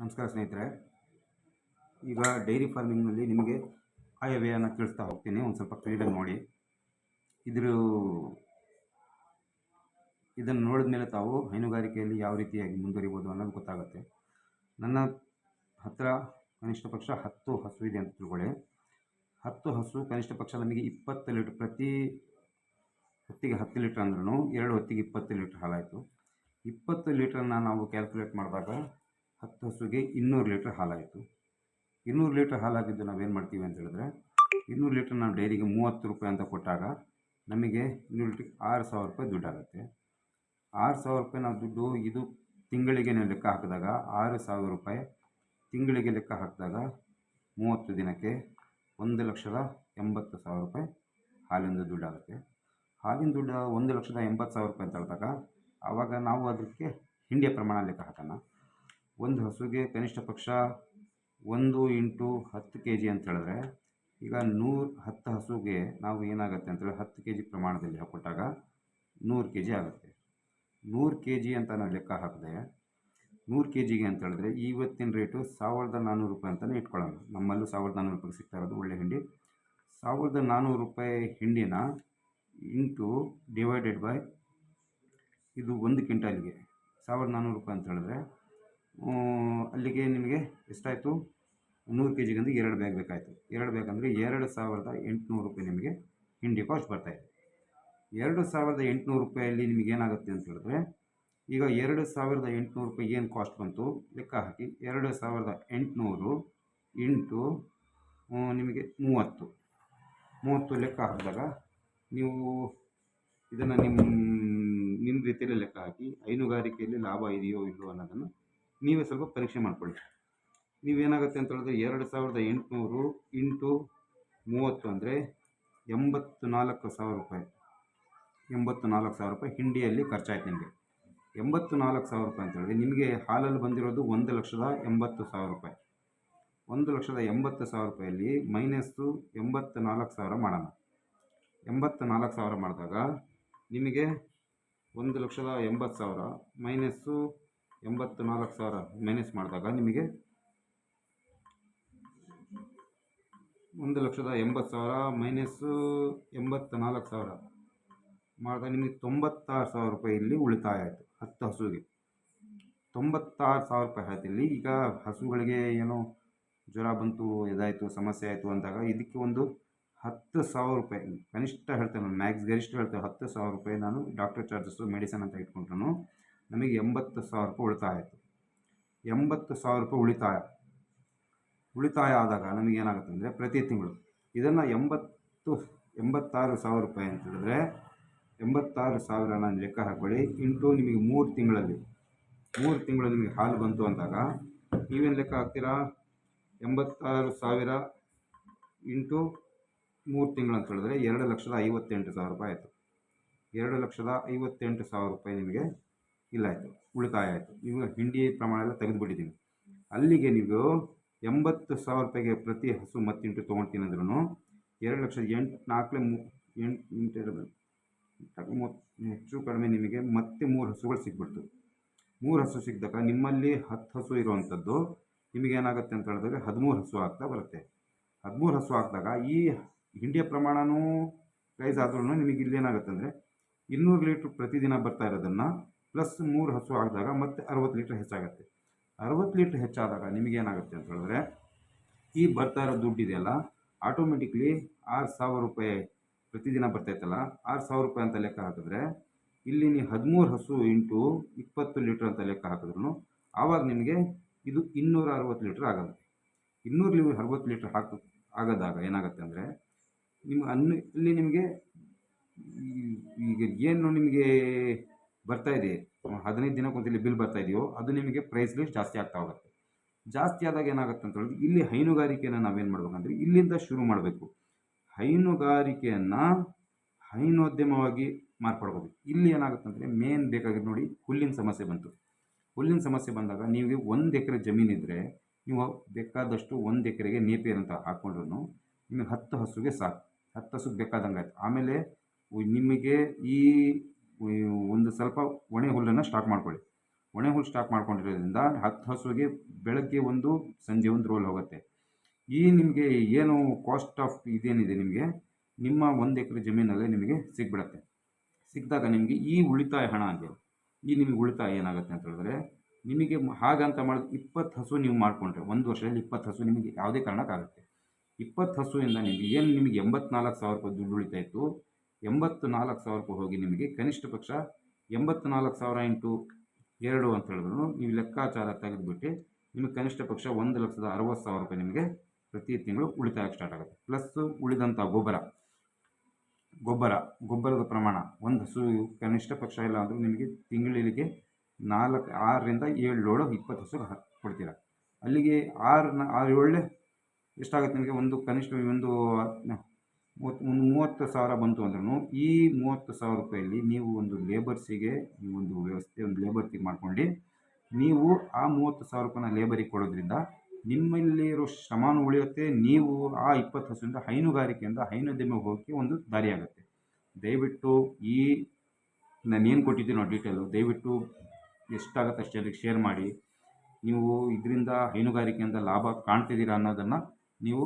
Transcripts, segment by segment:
ನಮಸ್ಕಾರ ಸ್ನೇಹಿತರೆ. ಈಗ ಡೈರಿ ಫಾರ್ಮಿಂಗ್ನಲ್ಲಿ ನಿಮಗೆ ಆಯವ್ಯಯನ ತಿಳಿಸ್ತಾ ಹೋಗ್ತೀನಿ. ಒಂದು ಸ್ವಲ್ಪ ಕ್ಲೀನಾಗಿ ನೋಡಿ. ಇದ್ರ ಇದನ್ನು ನೋಡಿದ ಮೇಲೆ ತಾವು ಹೈನುಗಾರಿಕೆಯಲ್ಲಿ ಯಾವ ರೀತಿಯಾಗಿ ಮುಂದುವರಿಬೋದು ಅನ್ನೋದು ಗೊತ್ತಾಗುತ್ತೆ. ನನ್ನ ಹತ್ತಿರ ಕನಿಷ್ಠ ಪಕ್ಷ ಹತ್ತು ಹಸು ಇದೆ ಅಂತ ತಿಳ್ಕೊಳ್ಳಿ. ಹತ್ತು ಹಸು ಕನಿಷ್ಠ ಪಕ್ಷ ನಮಗೆ ಇಪ್ಪತ್ತು ಲೀಟ್ರ್ ಪ್ರತಿ ಹೊತ್ತಿಗೆ ಹತ್ತು ಲೀಟ್ರ್ ಅಂದ್ರೂ ಎರಡು ಹೊತ್ತಿಗೆ ಇಪ್ಪತ್ತು ಲೀಟ್ರ್ ಹಾಲಾಯಿತು ಇಪ್ಪತ್ತು ಲೀಟ್ರನ್ನ ನಾವು ಕ್ಯಾಲ್ಕುಲೇಟ್ ಮಾಡಿದಾಗ ಹತ್ತು ಹಸುಗೆ ಇನ್ನೂರು ಲೀಟ್ರ್ ಹಾಲಾಯಿತು. ಇನ್ನೂರು ಲೀಟ್ರ್ ಹಾಲಾಗಿದ್ದು ನಾವೇನು ಮಾಡ್ತೀವಿ ಅಂತ ಹೇಳಿದ್ರೆ, ಇನ್ನೂರು ಲೀಟ್ರ್ ನಾವು ಡೈರಿಗೆ ಮೂವತ್ತು ರೂಪಾಯಿ ಅಂತ ಕೊಟ್ಟಾಗ ನಮಗೆ ಇನ್ನೂರು ಲೀಟ್ರಿಗೆ ಆರು ಸಾವಿರ ರೂಪಾಯಿ ದುಡ್ಡಾಗುತ್ತೆ. ಆರು ಸಾವಿರ ರೂಪಾಯಿ ನಾವು ದುಡ್ಡು ಇದು ತಿಂಗಳಿಗೆ ನಾವು ಲೆಕ್ಕ ಹಾಕಿದಾಗ ಆರು ಸಾವಿರ ರೂಪಾಯಿ ತಿಂಗಳಿಗೆ ಲೆಕ್ಕ ಹಾಕಿದಾಗ ಮೂವತ್ತು ದಿನಕ್ಕೆ ಒಂದು ಲಕ್ಷದ ಎಂಬತ್ತು ಸಾವಿರ ರೂಪಾಯಿ ಹಾಲಿಂದು ದುಡ್ಡಾಗುತ್ತೆ. ಹಾಲಿನ ದುಡ್ಡು ಒಂದು ಲಕ್ಷದ ಎಂಬತ್ತು ಸಾವಿರ ರೂಪಾಯಿ ಅಂತ ಹೇಳಿದಾಗ ಆವಾಗ ನಾವು ಅದಕ್ಕೆ ಹಿಂಡಿಯ ಪ್ರಮಾಣ ಲೆಕ್ಕ ಹಾಕೋಣ. ಒಂದು ಹಸುಗೆ ಕನಿಷ್ಠ ಪಕ್ಷ ಒಂದು ಇಂಟು ಹತ್ತು ಕೆ ಜಿ ಅಂತ ಹೇಳಿದ್ರೆ, ಈಗ ನೂರು ಹತ್ತು ಹಸುಗೆ ನಾವು ಏನಾಗುತ್ತೆ ಅಂತೇಳಿ ಹತ್ತು ಕೆ ಜಿ ಪ್ರಮಾಣದಲ್ಲಿ ಹಾಕ್ಕೊಟ್ಟಾಗ ನೂರು ಕೆ ಜಿ ಆಗುತ್ತೆ. ನೂರು ಕೆ ಜಿ ಅಂತ ನಾವು ಲೆಕ್ಕ ಹಾಕಿದೆ, ನೂರು ಕೆ ಜಿಗೆ ಅಂತ ಹೇಳಿದ್ರೆ ಇವತ್ತಿನ ರೇಟು ಸಾವಿರದ ನಾನ್ನೂರು ರೂಪಾಯಿ ಅಂತಲೇ ಇಟ್ಕೊಳ್ಳೋಣ. ನಮ್ಮಲ್ಲೂ ಸಾವಿರದ ನಾನ್ನೂರು ರೂಪಾಯಿ ಸಿಗ್ತಾ ಇರೋದು ಒಳ್ಳೆ ಹಿಂಡಿ. ಸಾವಿರದ ನಾನ್ನೂರು ರೂಪಾಯಿ ಹಿಂಡಿನ ಇಂಟು ಡಿವೈಡೆಡ್ ಬೈ ಇದು ಒಂದು ಕ್ವಿಂಟಾಲಿಗೆ ಸಾವಿರದ ನಾನ್ನೂರು ರೂಪಾಯಿ ಅಂತ ಹೇಳಿದ್ರೆ ಅಲ್ಲಿಗೆ ನಿಮಗೆ ಎಷ್ಟಾಯಿತು? ನೂರು ಕೆ ಜಿಗಂದ್ರೆ ಎರಡು ಬ್ಯಾಗ್ ಬೇಕಾಯಿತು. ಎರಡು ಬ್ಯಾಗ್ ಅಂದರೆ ಎರಡು ಸಾವಿರದ ಎಂಟುನೂರು ರೂಪಾಯಿ ನಿಮಗೆ ಹಿಂಡಿ ಕಾಸ್ಟ್ ಬರ್ತಾಯಿದೆ ಎರಡು ಸಾವಿರದ ಎಂಟುನೂರು ರೂಪಾಯಲ್ಲಿ ನಿಮಗೆ ಏನಾಗುತ್ತೆ ಅಂತ ಹೇಳಿದ್ರೆ ಈಗ ಎರಡು ಸಾವಿರದ ಎಂಟುನೂರು ರೂಪಾಯಿ ಏನು ಕಾಸ್ಟ್ ಬಂತು? ಲೆಕ್ಕ ಹಾಕಿ. ಎರಡು ಸಾವಿರದ ಎಂಟುನೂರು ಆ, ನಿಮಗೆ ಮೂವತ್ತು. ಮೂವತ್ತು ಲೆಕ್ಕ ಹಾಕಿದಾಗ ನೀವು ಇದನ್ನು ನಿಮ್ಮ ನಿಮ್ಮ ರೀತಿಯಲ್ಲಿ ಲೆಕ್ಕ ಹಾಕಿ ಹೈನುಗಾರಿಕೆಯಲ್ಲಿ ಲಾಭ ಇದೆಯೋ ಇಲ್ಲವೋ ಅನ್ನೋದನ್ನು ನೀವೇ ಸ್ವಲ್ಪ ಪರೀಕ್ಷೆ ಮಾಡಿಕೊಳ್ಳಿ. ನೀವೇನಾಗುತ್ತೆ ಅಂತ ಹೇಳಿದ್ರೆ ಎರಡು ಸಾವಿರದ ಎಂಟುನೂರು ಇಂಟು ಮೂವತ್ತು ಅಂದರೆ ಎಂಬತ್ತು ನಾಲ್ಕು ಸಾವಿರ ರೂಪಾಯಿ. ಎಂಬತ್ತು ನಾಲ್ಕು ಸಾವಿರ ರೂಪಾಯಿ ಹಿಂಡಿಯಲ್ಲಿ ಖರ್ಚಾಯ್ತು ನಿಮಗೆ. ಎಂಬತ್ತು ನಾಲ್ಕು ಸಾವಿರ ರೂಪಾಯಿ ಅಂತ ಹೇಳಿದ್ರೆ ನಿಮಗೆ ಹಾಲಲ್ಲಿ ಬಂದಿರೋದು ಒಂದು ಲಕ್ಷದ ಎಂಬತ್ತು ಸಾವಿರ ರೂಪಾಯಿ. ಒಂದು ಲಕ್ಷದ ಎಂಬತ್ತು ಸಾವಿರ ರೂಪಾಯಲ್ಲಿ ಮೈನಸ್ಸು ಎಂಬತ್ತು ನಾಲ್ಕು ಸಾವಿರ ಮಾಡೋಣ. ಎಂಬತ್ತು ನಾಲ್ಕು ಸಾವಿರ ಮಾಡಿದಾಗ ನಿಮಗೆ ಒಂದು ಲಕ್ಷದ ಎಂಬತ್ತು ಸಾವಿರ, ಮೈನಸ್ಸು ಎಂಬತ್ತು ನಾಲ್ಕು ಸಾವಿರ ಮೈನಸ್ ಮಾಡಿದಾಗ ನಿಮಗೆ ಒಂದು ಲಕ್ಷದ ಎಂಬತ್ತು ಸಾವಿರ ಮೈನಸ್ಸು ಎಂಬತ್ತು ನಾಲ್ಕು ಸಾವಿರ ಮಾಡಿದಾಗ ನಿಮಗೆ ತೊಂಬತ್ತಾರು ಸಾವಿರ ರೂಪಾಯಿ ಇಲ್ಲಿ ಉಳಿತಾಯ ಆಯಿತು, ಹತ್ತು ಹಸುವಿಗೆ. ತೊಂಬತ್ತಾರು ಸಾವಿರ ರೂಪಾಯಿ ಆಯ್ತು ಇಲ್ಲಿ. ಈಗ ಹಸುಗಳಿಗೆ ಏನೋ ಜ್ವರ ಬಂತು, ಇದಾಯಿತು, ಸಮಸ್ಯೆ ಆಯಿತು ಅಂದಾಗ ಇದಕ್ಕೆ ಒಂದು ಹತ್ತು ಸಾವಿರ ರೂಪಾಯಿ. ಕನಿಷ್ಠ ಹೇಳ್ತೇನೆ, ನಾನು ಮ್ಯಾಕ್ಸ್ ಗರಿಷ್ಠ ಹೇಳ್ತೇವೆ ಹತ್ತು ಸಾವಿರ ರೂಪಾಯಿ ನಾನು ಡಾಕ್ಟರ್ ಚಾರ್ಜಸ್ಸು ಮೆಡಿಸನ್ ಅಂತ ಇಟ್ಕೊಂಡ್ರು ನಮಗೆ ಎಂಬತ್ತು ಸಾವಿರ ರೂಪಾಯಿ ಉಳಿತಾಯ ಆಯಿತು. ಎಂಬತ್ತು ಸಾವಿರ ರೂಪಾಯಿ ಉಳಿತಾಯ. ಉಳಿತಾಯ ಆದಾಗ ನಮಗೆ ಏನಾಗುತ್ತೆ ಅಂದರೆ ಪ್ರತಿ ತಿಂಗಳು ಇದನ್ನು ಎಂಬತ್ತು, ಎಂಬತ್ತಾರು ಸಾವಿರ ರೂಪಾಯಿ ಅಂತ ಹೇಳಿದ್ರೆ ಎಂಬತ್ತಾರು ಸಾವಿರ ನಾನು ಲೆಕ್ಕ ಹಾಕೊಳ್ಳಿ ಇಂಟು ನಿಮಗೆ ಮೂರು ತಿಂಗಳಲ್ಲಿ, ಮೂರು ತಿಂಗಳು ನಿಮಗೆ ಹಾಲು ಬಂತು ಅಂದಾಗ ನೀವೇನು ಲೆಕ್ಕ ಹಾಕ್ತೀರಾ? ಎಂಬತ್ತಾರು ಸಾವಿರ ಇಂಟು ಮೂರು ತಿಂಗಳು ಅಂತ ಹೇಳಿದ್ರೆ ಎರಡು ಲಕ್ಷದ ಐವತ್ತೆಂಟು ಸಾವಿರ ರೂಪಾಯಿ ಆಯಿತು. ಎರಡು ಲಕ್ಷದ ಐವತ್ತೆಂಟು ಸಾವಿರ ರೂಪಾಯಿ ನಿಮಗೆ ಇಲ್ಲಾಯಿತು ಉಳಿತಾಯ ಆಯಿತು ಇವಾಗ ಹಿಂಡಿ ಪ್ರಮಾಣ ಎಲ್ಲ ತೆಗೆದುಬಿಟ್ಟಿದ್ದೀನಿ. ಅಲ್ಲಿಗೆ ನೀವು ಎಂಬತ್ತು ಸಾವಿರ ರೂಪಾಯಿಗೆ ಪ್ರತಿ ಹಸು ಮತ್ತಿಂಟು ತೊಗೊಳ್ತೀನಿ ಅಂದ್ರೂ ಎರಡು ಲಕ್ಷ ಎಂಟು ನಾಲ್ಕಲೆ ಮೂ, ಎಂಟು ಹೆಚ್ಚು ಕಡಿಮೆ ನಿಮಗೆ ಮತ್ತೆ ಮೂರು ಹಸುಗಳು ಸಿಕ್ಬಿಡ್ತು ಮೂರು ಹಸು ಸಿಕ್ಕಿದಾಗ ನಿಮ್ಮಲ್ಲಿ ಹತ್ತು ಹಸು ಇರುವಂಥದ್ದು ನಿಮಗೇನಾಗುತ್ತೆ ಅಂತ ಹೇಳಿದ್ರೆ ಹದಿಮೂರು ಹಸು ಆಗ್ತಾ ಬರುತ್ತೆ. ಹದಿಮೂರು ಹಸು ಹಾಕಿದಾಗ ಈ ಹಿಂಡಿಯ ಪ್ರಮಾಣವೂ ಪ್ರೈಸ್ ಆದ್ರೂ ನಿಮಗೆ ಇಲ್ಲೇನಾಗುತ್ತೆ ಅಂದರೆ ಇನ್ನೂರು ಲೀಟ್ರ್ ಪ್ರತಿದಿನ ಬರ್ತಾ ಇರೋದನ್ನು ಪ್ಲಸ್ ಮೂರು ಹಸು ಆಗಿದಾಗ ಮತ್ತೆ ಅರವತ್ತು ಲೀಟ್ರ್ ಹೆಚ್ಚಾಗುತ್ತೆ. ಅರವತ್ತು ಲೀಟ್ರ್ ಹೆಚ್ಚಾದಾಗ ನಿಮಗೇನಾಗುತ್ತೆ ಅಂತ ಹೇಳಿದ್ರೆ, ಈ ಬರ್ತಾ ಇರೋ ದುಡ್ಡಿದೆಯಲ್ಲ ಆಟೋಮೆಟಿಕ್ಲಿ ಆರು ಸಾವಿರ ರೂಪಾಯಿ ಪ್ರತಿದಿನ ಬರ್ತೈತಲ್ಲ, ಆರು ಸಾವಿರ ರೂಪಾಯಿ ಅಂತ ಲೆಕ್ಕ ಹಾಕಿದ್ರೆ, ಇಲ್ಲಿ ನೀವು ಹದಿಮೂರು ಹಸು ಇಂಟು ಇಪ್ಪತ್ತು ಲೀಟ್ರ್ ಅಂತ ಲೆಕ್ಕ ಹಾಕಿದ್ರು ಆವಾಗ ನಿಮಗೆ ಇದು ಇನ್ನೂರ ಅರವತ್ತು ಲೀಟ್ರ್ ಆಗುತ್ತೆ ಇನ್ನೂರು ಲೀ, ಅರವತ್ತು ಲೀಟ್ರ್ ಹಾಕಿ, ಆಗೋದಾಗ ಏನಾಗುತ್ತೆ ಅಂದರೆ, ನಿಮ್ಮ ಅನ್ನು, ಇಲ್ಲಿ ನಿಮಗೆ ಈಗ ಏನು ನಿಮಗೆ ಬರ್ತಾ ಇದೆ. ಹದಿನೈದು ದಿನಕ್ಕೊಂದ್ಸಲಿ ಬಿಲ್ ಬರ್ತಾ ಇದೆಯೋ, ಅದು ನಿಮಗೆ ಪ್ರೈಸ್ ಲಿಸ್ಟ್ ಜಾಸ್ತಿ ಆಗ್ತಾ ಹೋಗುತ್ತೆ. ಜಾಸ್ತಿ ಆದಾಗ ಏನಾಗುತ್ತೆ ಅಂತ ಹೇಳಿದ್ರೆ, ಇಲ್ಲಿ ಹೈನುಗಾರಿಕೆಯನ್ನು ನಾವೇನು ಮಾಡ್ಬೇಕಂದ್ರೆ, ಇಲ್ಲಿಂದ ಶುರು ಮಾಡಬೇಕು. ಹೈನುಗಾರಿಕೆಯನ್ನು ಹೈನೋದ್ಯಮವಾಗಿ ಮಾರ್ಪಡ್ಕೋಬೇಕು. ಇಲ್ಲಿ ಏನಾಗುತ್ತೆ ಅಂದರೆ ಮೇನ್ ಬೇಕಾಗಿದ್ದು ನೋಡಿ, ಹುಲ್ಲಿನ ಸಮಸ್ಯೆ ಬಂತು. ಹುಲ್ಲಿನ ಸಮಸ್ಯೆ ಬಂದಾಗ ನಿಮಗೆ ಒಂದು ಎಕರೆ ಜಮೀನಿದ್ದರೆ ನೀವು ಬೇಕಾದಷ್ಟು ಒಂದು ಎಕರೆಗೆ ನೇಪಿಯರ್ ಅಂತ ಹಾಕ್ಕೊಂಡ್ರು ನಿಮಗೆ ಹತ್ತು ಹಸುಗೆ ಸಾಕು. ಹತ್ತು ಹಸುಗೆ ಬೇಕಾದಂಗೆ ಆಯ್ತು ಆಮೇಲೆ ನಿಮಗೆ ಈ ಒಂದು ಸ್ವಲ್ಪ ಒಣೆ ಹುಲ್ಲನ್ನು ಸ್ಟಾಕ್ ಮಾಡ್ಕೊಳ್ಳಿ. ಒಣೆ ಹುಲ್ಲು ಸ್ಟಾಕ್ ಮಾಡ್ಕೊಂಡಿರೋದ್ರಿಂದ ಹತ್ತು ಹಸುವಿಗೆ ಬೆಳಗ್ಗೆ ಒಂದು, ಸಂಜೆ ಒಂದು ರೋಲ್ ಹೋಗುತ್ತೆ. ಈ ನಿಮಗೆ ಏನು ಕಾಸ್ಟ್ ಆಫ್ ಇದೇನಿದೆ ನಿಮಗೆ? ನಿಮ್ಮ ಒಂದು ಎಕರೆ ಜಮೀನಲ್ಲಿ ನಿಮಗೆ ಸಿಕ್ಬಿಡತ್ತೆ ಸಿಕ್ಕಿದಾಗ ನಿಮಗೆ ಈ ಉಳಿತಾಯ ಹಣ ಇದೆ ಈ ನಿಮಗೆ ಉಳಿತಾಯ ಏನಾಗುತ್ತೆ ಅಂತ ಹೇಳಿದ್ರೆ, ನಿಮಗೆ ಹಾಗಂತ ಮಾಡಿದ ಇಪ್ಪತ್ತು ಹಸು ನೀವು ಮಾಡಿಕೊಂಡ್ರೆ, ಒಂದು ವರ್ಷದಲ್ಲಿ ಇಪ್ಪತ್ತು ಹಸು ನಿಮಗೆ ಯಾವುದೇ ಕಾರಣಕ್ಕಾಗುತ್ತೆ. ಇಪ್ಪತ್ತು ಹಸುವಿಂದ ನಿಮಗೆ ಏನು ನಿಮಗೆ ಎಂಬತ್ನಾಲ್ಕು ಸಾವಿರ ರೂಪಾಯಿ ದುಡ್ಡು ಉಳಿತಾ ಇತ್ತು ಎಂಬತ್ತು ನಾಲ್ಕು ಸಾವಿರ ರೂಪಾಯಿ ಹೋಗಿ ನಿಮಗೆ ಕನಿಷ್ಠ ಪಕ್ಷ ಎಂಬತ್ತು ನಾಲ್ಕು ಸಾವಿರ ಇಂಟು ಎರಡು ಅಂತ ಹೇಳಿದ್ರು. ನೀವು ಲೆಕ್ಕಾಚಾರ ತೆಗೆದುಬಿಟ್ಟು ನಿಮಗೆ ಕನಿಷ್ಠ ಪಕ್ಷ ಒಂದು ಲಕ್ಷದ ಅರವತ್ತು ಸಾವಿರ ರೂಪಾಯಿ ನಿಮಗೆ ಪ್ರತಿ ತಿಂಗಳು ಉಳಿತಾಯ ಸ್ಟಾರ್ಟ್ ಆಗುತ್ತೆ. ಪ್ಲಸ್ ಉಳಿದಂಥ ಗೊಬ್ಬರ. ಗೊಬ್ಬರ, ಗೊಬ್ಬರದ ಪ್ರಮಾಣ. ಒಂದು ಹಸು ಕನಿಷ್ಠ ಪಕ್ಷ ಇಲ್ಲ ಅಂದರೂ ನಿಮಗೆ ತಿಂಗಳಿಗೆ ನಾಲ್ಕು, ಆರರಿಂದ ಏಳು ಲೋಡು ಇಪ್ಪತ್ತು ಹಸು ಹಾಕ್ ಕೊಡ್ತೀರ. ಅಲ್ಲಿಗೆ ಆರು ಆರು ಏಳು ಎಷ್ಟಾಗುತ್ತೆ ನಿಮಗೆ? ಒಂದು ಕನಿಷ್ಠ ಒಂದು ಮೂವತ್ತು ಒಂದು ಮೂವತ್ತು ಸಾವಿರ ಬಂತು ಅಂದ್ರೂ ಈ ಮೂವತ್ತು ಸಾವಿರ ರೂಪಾಯಲ್ಲಿ ನೀವು ಒಂದು ಲೇಬರ್ಸಿಗೆ ಈ ಒಂದು ವ್ಯವಸ್ಥೆ, ಒಂದು ಲೇಬರ್ಸಿಗೆ ಮಾಡ್ಕೊಂಡು, ನೀವು ಆ ಮೂವತ್ತು ಸಾವಿರ ರೂಪಾಯಿನ ಲೇಬರಿಗೆ ಕೊಡೋದ್ರಿಂದ ನಿಮ್ಮಲ್ಲಿರೋ ಶ್ರಮನೂ ಉಳಿಯುತ್ತೆ, ನೀವು ಆ ಇಪ್ಪತ್ತು ಹಸುವಿಂದ ಹೈನುಗಾರಿಕೆಯಿಂದ ಹೈನುದ್ಯಮ ಹೋಗೋಕ್ಕೆ ಒಂದು ದಾರಿ ಆಗುತ್ತೆ. ದಯವಿಟ್ಟು ಈ ನಾನೇನು ಕೊಟ್ಟಿದ್ದೀನೋ ಡೀಟೇಲು ದಯವಿಟ್ಟು ಎಷ್ಟಾಗುತ್ತೆ ಅಷ್ಟು ಜನರಿಗೆ ಶೇರ್ ಮಾಡಿ, ನೀವು ಇದರಿಂದ ಹೈನುಗಾರಿಕೆಯಿಂದ ಲಾಭ ಕಾಣ್ತಿದ್ದೀರಾ ಅನ್ನೋದನ್ನು ನೀವು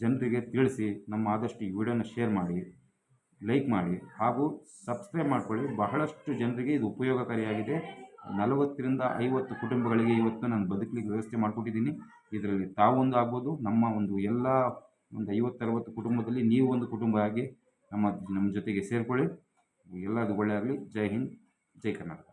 ಜನರಿಗೆ ತಿಳಿಸಿ ನಮ್ಮ ಆದಷ್ಟು ಈ ವಿಡಿಯೋನ ಶೇರ್ ಮಾಡಿ, ಲೈಕ್ ಮಾಡಿ ಹಾಗೂ ಸಬ್ಸ್ಕ್ರೈಬ್ ಮಾಡಿಕೊಳ್ಳಿ. ಬಹಳಷ್ಟು ಜನರಿಗೆ ಇದು ಉಪಯೋಗಕಾರಿಯಾಗಿದೆ. ನಲವತ್ತರಿಂದ ಐವತ್ತು ಕುಟುಂಬಗಳಿಗೆ ಇವತ್ತು ನಾನು ಬದುಕಲಿಕ್ಕೆ ವ್ಯವಸ್ಥೆ ಮಾಡಿಕೊಟ್ಟಿದ್ದೀನಿ. ಇದರಲ್ಲಿ ತಾವೊಂದು ಆಗ್ಬೋದು, ನಮ್ಮ ಒಂದು ಎಲ್ಲ ಒಂದು ಐವತ್ತರವತ್ತು ಕುಟುಂಬದಲ್ಲಿ ನೀವು ಒಂದು ಕುಟುಂಬ ಆಗಿ ನಮ್ಮ ನಮ್ಮ ಜೊತೆಗೆ ಸೇರಿಕೊಳ್ಳಿ. ಎಲ್ಲದು ಒಳ್ಳೆಯದಾಗಲಿ ಜೈ ಹಿಂದ್, ಜೈ ಕರ್ನಾಟಕ.